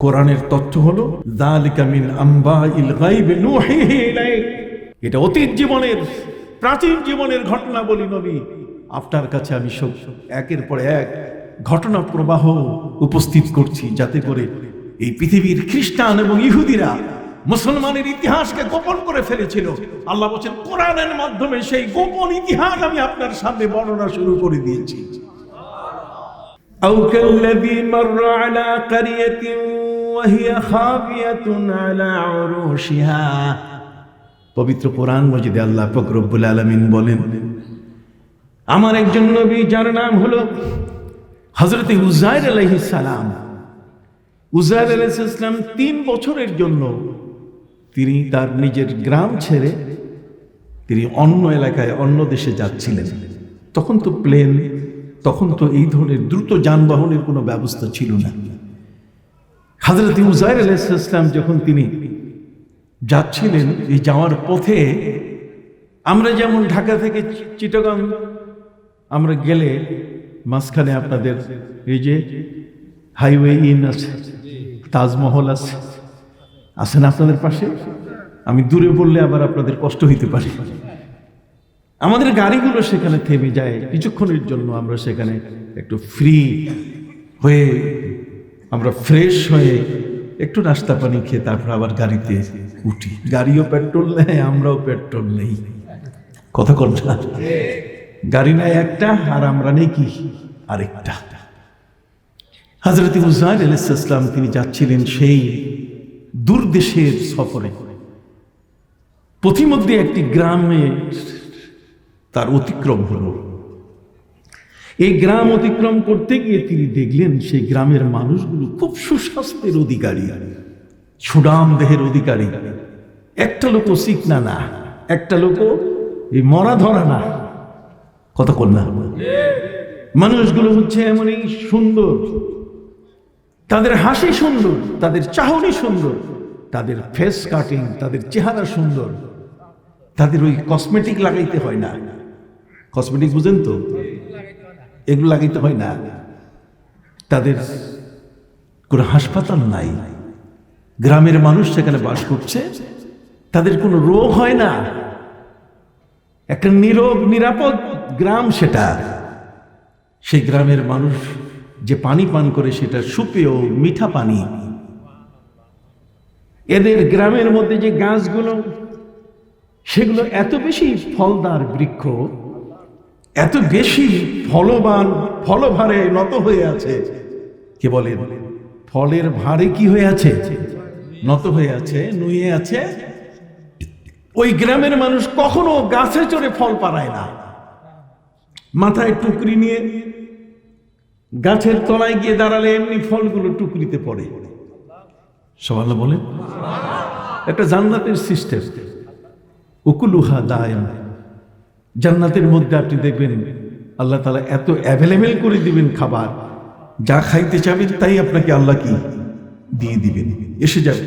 কোরআনের তথ্য হলো যালিকা মিন আম্বাইল গায়ব নূহিহি ইলাইক এটা অতীত জীবনের প্রাচীন জীবনের ঘটনা বলি নবী আপনার কাছে আমি সব একের পর এক ঘটনা প্রবাহ উপস্থিত করছি যাতে করে এই পৃথিবীর খ্রিস্টান এবং ইহুদিরা মুসলমানের ইতিহাসকে গোপন করে ফেলেছিল আল্লাহ বলছেন কোরআনের মাধ্যমে সেই গোপন ইতিহাস আমি আপনার সামনে বর্ণনা শুরু করে দিয়েছি أو كالذي مر على قرية وهي খাবিয়াতুন على عروشها. পবিত্র কোরআন মজিদে আল্লাহ পাক রব্বুল আলামিন বলেন, আমার একজন নবী যার নাম হলো হজরত উজাইর সালাম। উজাইর সালাম তিন বছরের জন্য তিনি তার নিজের গ্রাম ছেড়ে তিনি অন্য এলাকায়, অন্য দেশে যাচ্ছিলেন। তখন তো প্লেন, তখন তো এই ধরনের দ্রুত যানবাহনের কোনো ব্যবস্থা ছিল না। হাজরত উজাইর আলাইসালাম যখন তিনি যাচ্ছিলেন এই যাওয়ার পথে, আমরা যেমন ঢাকা থেকে চিটাগাং, আমরা গেলে মাঝখানে আপনাদের এই যে হাইওয়ে ইন আছে, তাজমহল আছে। আছেন আপনাদের পাশে? আমি দূরে বললে আবার আপনাদের কষ্ট হইতে পারে। আমাদের গাড়িগুলো সেখানে থেমে যায়। কিছুক্ষণের জন্য আমরা সেখানে একটু ফ্রি হয়ে আমরা ফ্রেশ হয়ে একটু নাস্তা পানি খেয়ে তারপর আবার গাড়িতে উঠি। গাড়িও পেট্রোল নেয়, আমরাও পেট্রোল নেই। কথা না। গাড়ি নেয় একটা আর আমরা নেই কি? আরেকটা। হজরত উজাইর আলাইসাল্লাম তিনি যাচ্ছিলেন সেই দূর দেশের সফরে। পথিমধ্যে একটি গ্রামে তার অতিক্রম হলো। এই গ্রাম অতিক্রম করতে গিয়ে তিনি দেখলেন সেই গ্রামের মানুষগুলো খুব সুস্বাস্থ্যের অধিকারী। সুডাম দেহের অধিকারী। একটা লোকও শিখনা না একটা লোকও এই মরা ধরা না। কত কন্যা। মানুষগুলো হচ্ছে এমনই সুন্দর। তাদের হাসি সুন্দর, তাদের চাহনি সুন্দর, তাদের ফেস কাটিং তাদের চেহারা সুন্দর। তাদের ওই কসমেটিক লাগাইতে হয় না। কসমেটিক বুঝেন তো? এগুলো লাগাইতে হয় না। তাদের কোনো হাসপাতাল নাই। গ্রামের মানুষ সেখানে বাস করছে। তাদের কোনো রোগ হয় না। একটা নিরোগ, নিরাপদ গ্রাম সেটা। সেই গ্রামের মানুষ যে পানি পান করে সেটা সুপেয় মিঠা পানি। এদের গ্রামের মধ্যে যে গাছগুলো, সেগুলো এত বেশি ফলদার বৃক্ষ এত বেশি ফলবান, ফলভারে নত হয়ে আছে। কে বলে? ফলের ভারে কি হয়ে আছে? নত হয়ে আছে, নুয়ে আছে। ওই গ্রামের মানুষ কখনো গাছে চড়ে ফল পারায় না। মাথায় টুকরি নিয়ে গাছের তলায় গিয়ে দাঁড়ালে এমনি ফলগুলো টুকরিতে পড়ে। সবাই বলে একটা জান্নাতের সিস্টেম। উকুলুহা দায়াম। জান্নাতের মধ্যে আপনি দেখবেন আল্লাহ তালা এত অ্যাভেলেবেল করে দিবেন খাবার। যা খাইতে চাবেন তাই আপনাকে আল্লাহ কি? দিয়ে দিবেন। এসে যাবে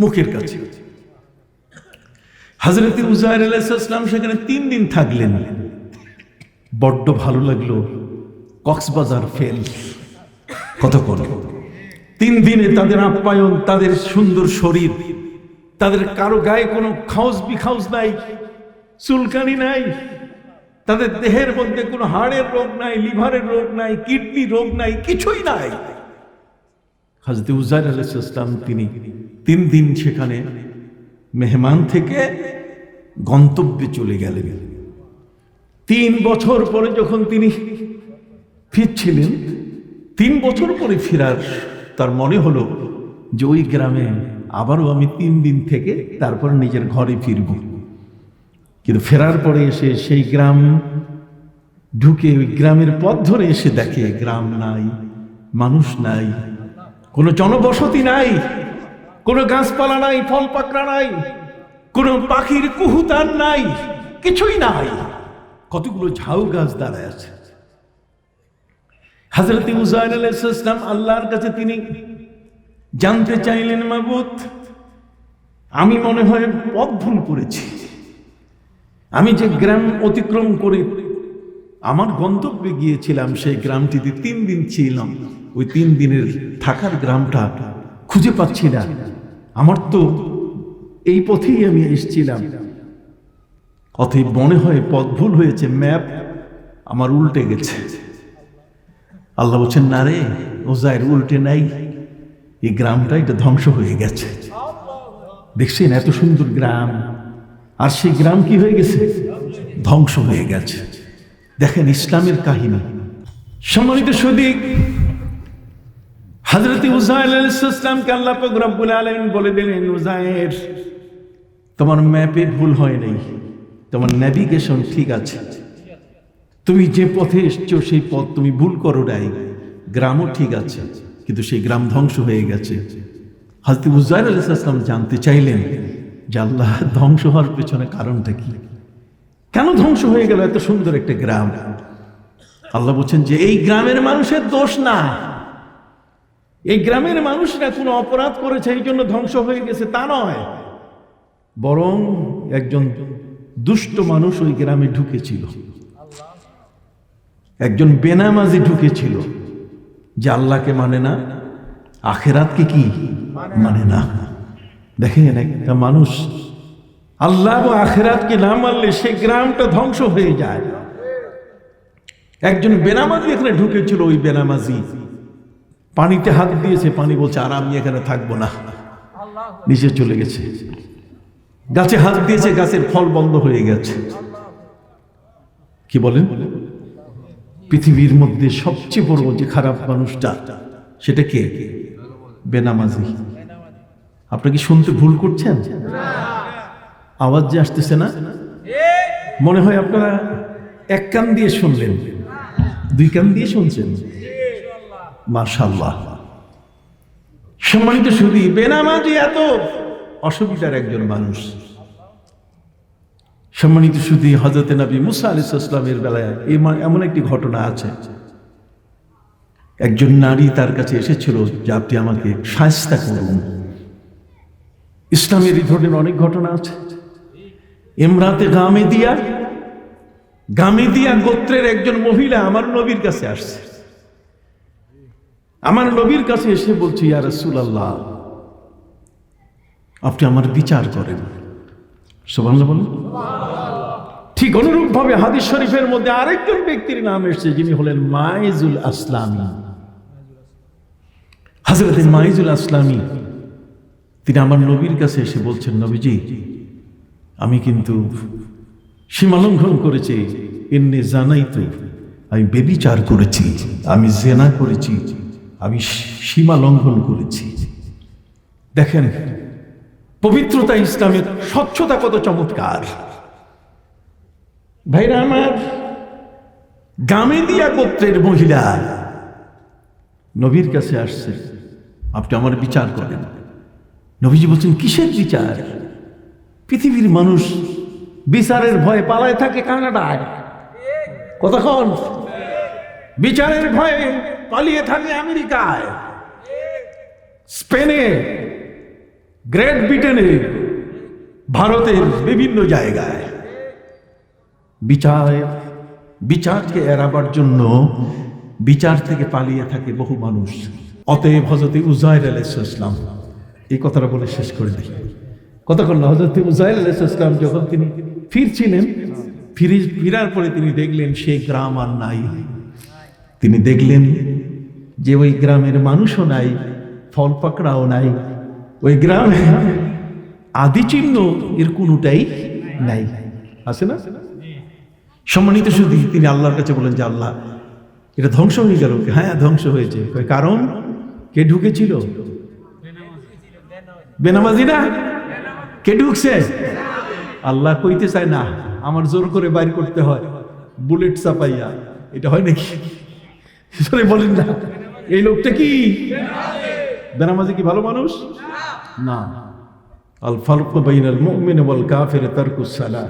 মুখের কাছে। হাজরত উজাহের আলাইসালাম সেখানে তিন দিন থাকলেন। বড্ড ভালো লাগল। কক্সবাজার ফেল। কতক্ষণ? তিন দিনে তাদের আপ্যায়ন, তাদের সুন্দর শরীর, তাদের কারও গায়ে কোনো খাউস বিখাউস নাই, চুলকানি নাই তাদের দেহের মধ্যে কোনো হাড়ের রোগ নাই, লিভারের রোগ নাই, কিডনি রোগ নাই, কিছুই নাই। হাজরত উজার আলাইসালাম তিনি তিন দিন সেখানে মেহমান থেকে গন্তব্যে চলে গেলেন। তিন বছর পরে যখন তিনি ফিরছিলেন, তিন বছর পরে ফেরার তার মনে হলো যে ওই গ্রামে আবারও আমি তিন দিন থেকে তারপর নিজের ঘরে ফিরব। কিন্তু ফেরার পরে এসে সেই গ্রাম ঢুকে ওই গ্রামের পথ ধরে এসে দেখে, গ্রাম নাই, মানুষ নাই, কোনো জনবসতি নাই, কোনো গাছপালা নাই, ফল পাকড়া নাই, কোনো পাখির কুহুতান নাই, কিছুই নাই। কতগুলো ঝাউ গাছ দাঁড়ায় আছে। হাজরত উজাইর আলাইসালাম আল্লাহর কাছে তিনি জানতে চাইলেন মাবুত আমি মনে হয় পথ ভুল করেছি। আমি যে গ্রাম অতিক্রম করে, আমার গন্তব্যে গিয়েছিলাম, সেই গ্রামটিতে তিন দিন ছিলাম। ওই তিন দিনের থাকার গ্রামটা খুঁজে পাচ্ছি না। আমার তো এই পথেই আমি এসেছিলাম। অতএব মনে হয় পথ ভুল হয়েছে, ম্যাপ আমার উল্টে গেছে। আল্লাহ বলছেন, না রে ওজায়ের উল্টে নাই। এই গ্রামটা এটা ধ্বংস হয়ে গেছে। দেখছেন এত সুন্দর গ্রাম। আর সেই গ্রাম কি হয়ে গেছে? ধ্বংস হয়ে গেছে। দেখেন ইসলামের কাহিনী। সম্মানিত সদিক, হজরত উজাইল ইসলামকে আল্লাহ রব্বুল আলামিন বলে দিলেন উজায়ের তোমার ম্যাপে ভুল হয় নাই। তোমার নেভিগেশন ঠিক আছে। তুমি যে পথে এসছো, সেই পথ তুমি ভুল করো নাই। গ্রামও ঠিক আছে, কিন্তু সেই গ্রাম ধ্বংস হয়ে গেছে। হজরত উজাইর আলাইসাল্লাম জানতে চাইলেন যে আল্লাহ ধ্বংস হওয়ার পেছনে কারণটা কি? কেন ধ্বংস হয়ে গেল এত সুন্দর একটা গ্রাম? আল্লাহ বলছেন যে এই গ্রামের মানুষের দোষ না। এই গ্রামের মানুষরা কোনো অপরাধ করেছে, এই জন্য ধ্বংস হয়ে গেছে, তা নয়। বরং একজন দুষ্ট মানুষ ওই গ্রামে ঢুকেছিল। একজন বেনামাজি ঢুকেছিল, যে আল্লাহকে মানে না, আখেরাতকে কি? মানে না। দেখেন একটা মানুষ আল্লাহ ও আখেরাতকে না মানলে সেই গ্রামটা ধ্বংস হয়ে যায়। একজন বেনামাজি এখানে ঢুকেছিল, ওই বেনামাজি। পানিতে হাত দিয়েছে, পানি বলছে, আর আমি এখানে থাকব না। নিচে চলে গেছে। গাছে হাত দিয়েছে, গাছের ফল বন্ধ হয়ে গেছে। কি বলেন? পৃথিবীর মধ্যে সবচেয়ে বড় যে খারাপ মানুষটা, সেটা কে? বেনামাজি। আপনি কি শুনতে ভুল করছেন? আওয়াজ যে আসতেছে না? মনে হয় আপনারা এক কান দিয়ে শুনলেন। দুই কান দিয়ে শুনছেন? মার্শাল্লাহ সম্মানিত শুধু বেনামাজি এত অসুবিধার একজন মানুষ। সম্মানিত শুধু হজরত নবী মুসা আলি ইসলামের বেলায় এমন একটি ঘটনা আছে। একজন নারী তার কাছে এসেছিল, যে আপনি আমাকে সাহস্তা করুন। ইসলামের এই ধরনের অনেক ঘটনা আছে। এমরাতে গামে দিয়া গামে দিয়া গোত্রের একজন মহিলা আমার নবীর কাছে আসছে। আমার নবীর কাছে এসে বলছে, ইয়া রাসূলুল্লাহ, আপনি আমার বিচার করেন। সুবহানাল্লাহ বলেন। ঠিক অনুরূপ ভাবে হাদিস শরীফের মধ্যে আরেকজন ব্যক্তির নাম এসেছে, যিনি হলেন মাইজুল আসলামী। হাজরত মাইজুল আসলামী। তিনি আমার নবীর কাছে এসে বলছেন, নবীজি, আমি কিন্তু সীমালঙ্ঘন করেছি, এমনি জানাই তো, আমি বেবিচার করেছি, আমি জেনা করেছি, আমি সীমা লঙ্ঘন করেছি। দেখেন, পবিত্রতা ইসলামের স্বচ্ছতা কত চমৎকার। ভাইরা আমার, গামেদিয়া গোত্রের মহিলা, নবীর কাছে আসছে, আপনি আমার বিচার করেন। নবীজি বলছেন, কিসের বিচার? পৃথিবীর মানুষ বিচারের ভয়ে পালায় থাকে কানাডায়। কতক্ষণ বিচারের ভয়ে পালিয়ে থাকে আমেরিকায়। স্পেনে, গ্রেট ব্রিটেনে, ভারতের বিভিন্ন জায়গায়। বিচার, বিচারকে এড়াবার জন্য বিচার থেকে পালিয়ে থাকে বহু মানুষ। অতএব হজরত উজাইর আলাইসালাম এই কথাটা বলে শেষ করে দিই। কতক্ষণ হজরত উজাইর আলাইসালাম যখন তিনি ফিরছিলেন, ফিরে ফিরার পরে তিনি দেখলেন সে গ্রাম আর নাই। তিনি দেখলেন যে ওই গ্রামের মানুষও নাই ফল পাকড়াও নাই। ওই গ্রামে আদি চিহ্ন এর কোনোটাই নাই। আছে না? সম্মানিত শুধু তিনি আল্লাহর কাছে বলেন যে, আল্লাহ, এটা ধ্বংস হয়ে গেল। হ্যাঁ ধ্বংস হয়েছে। কারণ? কে ঢুকেছিল? বেনামাজি না কে ঢুকছে? আল্লাহ কইতে চায় না, আমার জোর করে বাইর করতে হয়, বুলেট চাপাইয়া। এটা হয় নাকি? সরে বলেন না। এই লোকটা কি? বেনামাজি কি ভালো মানুষ? না। আল বাইনাল মুমিন ওয়াল কাফির তারকুস সালাহ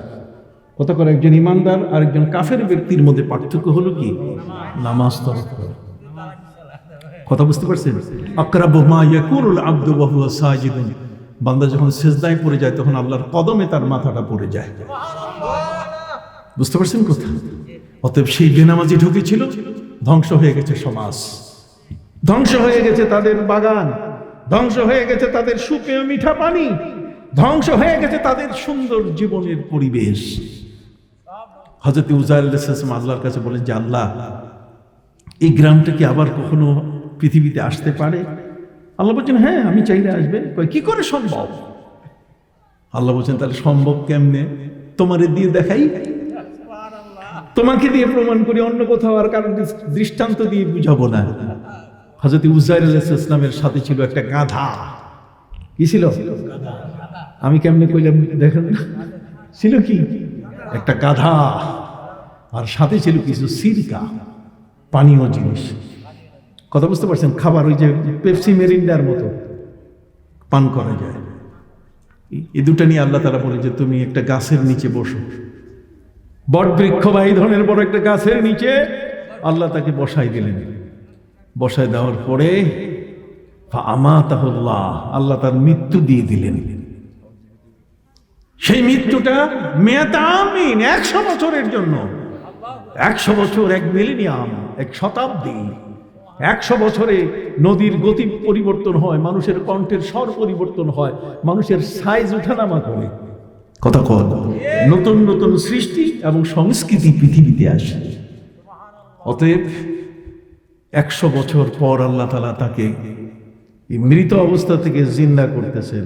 কত করে একজন ইমানদার আর একজন কাফের ব্যক্তির মধ্যে পার্থক্য হলো কি? নামাজ তরক। কথা বুঝতে পারছেন? আকরাবু মা ইয়াকুনুল আব্দু হুয়া সাজিদুন। বান্দা যখন সেজদায় পড়ে যায়, তখন আল্লাহর কদমে তার মাথাটা পড়ে যায়। বুঝতে পারছেন কথা? অতএব সেই বেনামাজি ঢুকেছিল, ধ্বংস হয়ে গেছে সমাজ। ধ্বংস হয়ে গেছে তাদের বাগান। ধ্বংস হয়ে গেছে তাদের সুপেয় মিঠা পানি। ধ্বংস হয়ে গেছে তাদের সুন্দর জীবনের পরিবেশ। হজরত উজাইল আল্লাহর কাছে বলেন যে আল্লাহ, এই গ্রামটা কি আবার কখনো পৃথিবীতে আসতে পারে। আল্লাহ বলছেন হ্যাঁ আমি চাইলে আসবে। কি করে সম্ভব? আল্লাহ বলছেন, তাহলে সম্ভব কেমনে? তোমারে দিয়ে দেখাই। তোমাকে দিয়ে প্রমাণ করি, অন্য কোথাও আর কারণ দৃষ্টান্ত দিয়ে বুঝাবো না। হজরত উজাইর ইসলামের সাথে ছিল একটা গাধা। কি ছিল? আমি কেমনে কইলাম, দেখেন? ছিল কি? একটা গাধা। আর সাথে ছিল কিছু সিরকা, পানীয় জিনিস। কথা বুঝতে পারছেন? খাবার ওই যে পেপসি মেরিন্ডার মতো। পান করা যায়। এই দুটা নিয়ে আল্লাহ তারা বলে যে তুমি একটা গাছের নিচে বসো। বট বৃক্ষ বা এই ধরনের বড় একটা গাছের নিচে আল্লাহ তাকে বসাই দিলেন। বসায় দেওয়ার পরে আমা তাহুল্লাহ আল্লাহ তার মৃত্যু দিয়ে দিলেন। সেই মৃত্যুটা মেয়াতামিন একশো বছরের জন্য। একশো বছর এক মিলেনিয়াম এক শতাব্দী। একশো বছরে নদীর গতি পরিবর্তন হয় মানুষের কণ্ঠের স্বর পরিবর্তন হয় মানুষের সাইজ উঠানামা করে। কথা কর নতুন নতুন সৃষ্টি এবং সংস্কৃতি পৃথিবীতে আসে। অতএব একশো বছর পর আল্লাহ তালা তাকে মৃত অবস্থা থেকে জিন্দা করতেছেন।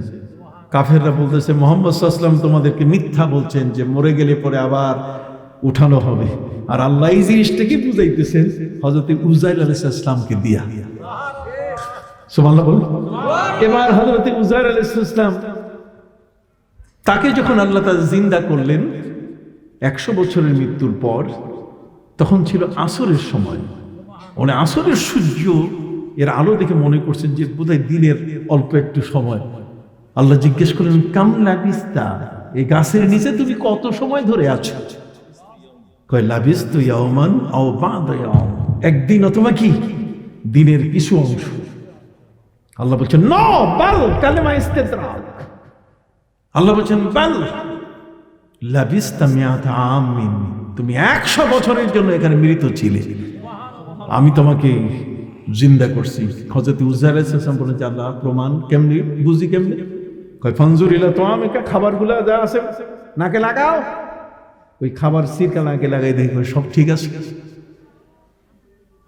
কাফেররা বলতেছে মোহাম্মদ সাল্লাম তোমাদেরকে মিথ্যা বলছেন যে মরে গেলে পরে আবার উঠানো হবে। আর আল্লাহ এই জিনিসটাকে বুঝাইতেছেন হজরত উজাইর আলাইসাল্লামকে দিয়া। সুবহানাল্লাহ বল এবার হজরত উজাইর আলাইসাল্লাম তাকে যখন আল্লাহ তাআলা জিন্দা করলেন, একশো বছরের মৃত্যুর পর, তখন ছিল আসরের সময়। মানে আসরের সূর্য এর আলো দেখে মনে করছেন যে বোধহয় দিনের অল্প একটু সময়। আল্লাহ জিজ্ঞেস করলেন কামলা বিস্তা এই গাছের নিচে তুমি কত সময় ধরে আছো? একদিন অথবা কি? দিনের কিছু অংশ। আল্লাহ বলছেন আল্লাহ বলছেন মিয়াত আমিন। তুমি একশো বছরের জন্য এখানে মৃত ছিলে। আমি তোমাকে জিন্দা করছি। হজরত উজার বলেন আল্লাহ প্রমাণ কেমনি, বুঝি কেমনি? কয় ফঞ্জুরিলা তো আমি খাবারগুলো যা আছে, নাকে লাগাও। ওই খাবার সিরকা নাকে লাগাই দেখি কয়, সব ঠিক আছে।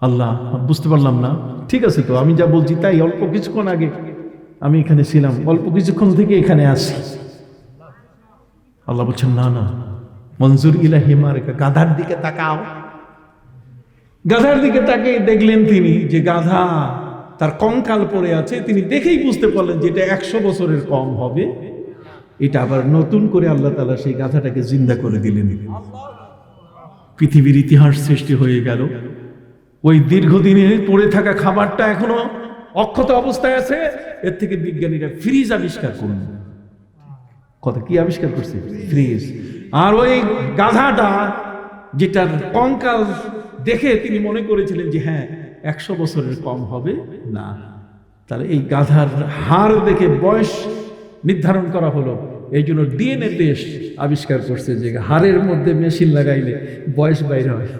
আল্লাহ বুঝতে পারলাম না। ঠিক আছে তো আমি যা বলছি তাই অল্প কিছুক্ষণ আগে আমি এখানে ছিলাম অল্প কিছুক্ষণ থেকে এখানে আসি আল্লাহ বলছেন না না মঞ্জুর ইলা হিমার গাধার দিকে তাকাও। গাধার দিকে তাকে দেখলেন তিনি যে গাধা তার কঙ্কাল পড়ে আছে। তিনি দেখেই বুঝতে পারলেন যে এটা একশো বছরের কম হবে। এটা আবার নতুন করে আল্লাহ তালা সেই গাধাটাকে জিন্দা করে দিলেন। পৃথিবীর ইতিহাস সৃষ্টি হয়ে গেল। ওই দীর্ঘদিনে পড়ে থাকা খাবারটা এখনও অক্ষত অবস্থায় আছে। এর থেকে বিজ্ঞানীরা ফ্রিজ আবিষ্কার করুন। কথা কি আবিষ্কার করছে? ফ্রিজ। আর ওই গাধাটা যেটার কঙ্কাল দেখে তিনি মনে করেছিলেন যে হ্যাঁ একশো বছরের কম হবে না। তাহলে এই গাধার হার দেখে বয়স নির্ধারণ করা হলো। এই জন্য ডিএনএ টেস্ট আবিষ্কার করছে যে হাড়ের মধ্যে মেশিন লাগাইলে বয়স বাইরে হয়।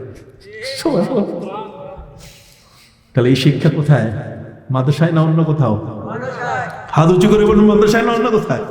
তাহলে এই শিক্ষা কোথায়? মাদ্রাসায় না অন্য কোথাও? হাত উঁচু করে বলুন মাদ্রাসায় না অন্য কোথায়?